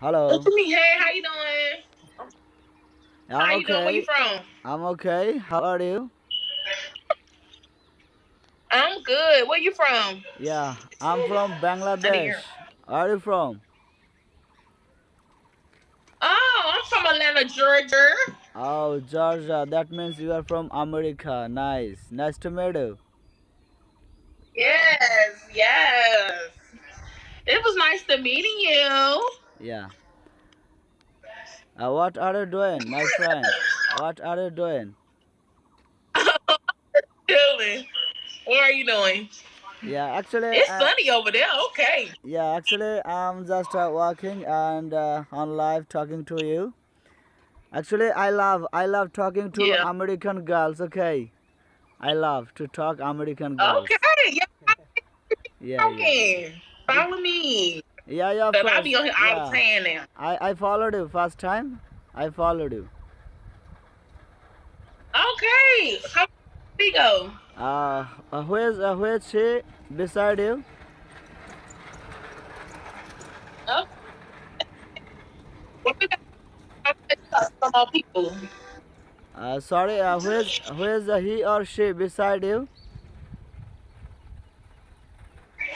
Hello. Look at me. Hey, how you doing? I'm you doing? Where you okay. from? I'm okay. How are you? I'm good. Where you from? Yeah, I'm from Bangladesh. Where are you from? Oh, I'm from Atlanta, Georgia. Oh, Georgia. That means you are from America. Nice. Nice to meet you. Yes, yes. It was nice to meeting you. Yeah. Uh, what are you doing, my friend? What are you doing? Chilling. What are you doing? Yeah, actually, It's uh, sunny over there. Okay. yeah, actually, I'm just uh, walking and uh, on live talking to you. Actually, I love, I love talking to Yeah. American girls. Okay, I love to talk American girls. Okay. Yeah, Yeah, yeah, okay. Follow me. yeah, yeah. Of But I'll course. be on here all Yeah. the time now. I, I followed you first time. I followed you. Okay. How we go? Uh, uh, who is uh, who is she beside you? Oh. What we got? Some. Uh, sorry, uh, who is who is uh, he or she beside you?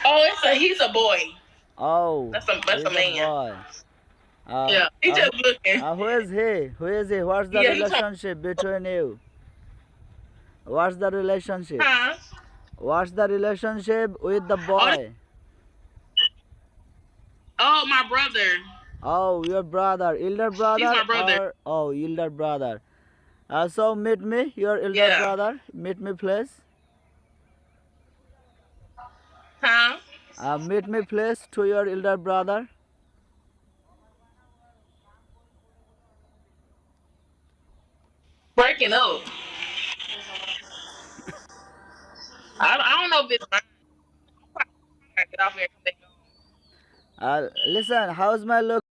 Oh, it's a he's a boy. Oh, That's a that's a man. boy. Uh, yeah, he uh, just looking. uh, who is he? Who is he? What's the Yeah, relationship between you? What's the relationship? huh? What's the relationship with the boy? Oh, my brother. Oh, your brother, elder brother, He's my brother. or oh, elder brother. Uh, so meet me, your elder Yeah. brother. Meet me, please. Huh? Uh, meet me, please, to your elder brother. Breaking up. I, I don't know if it's mine. Get off here. Uh, listen, how's my look?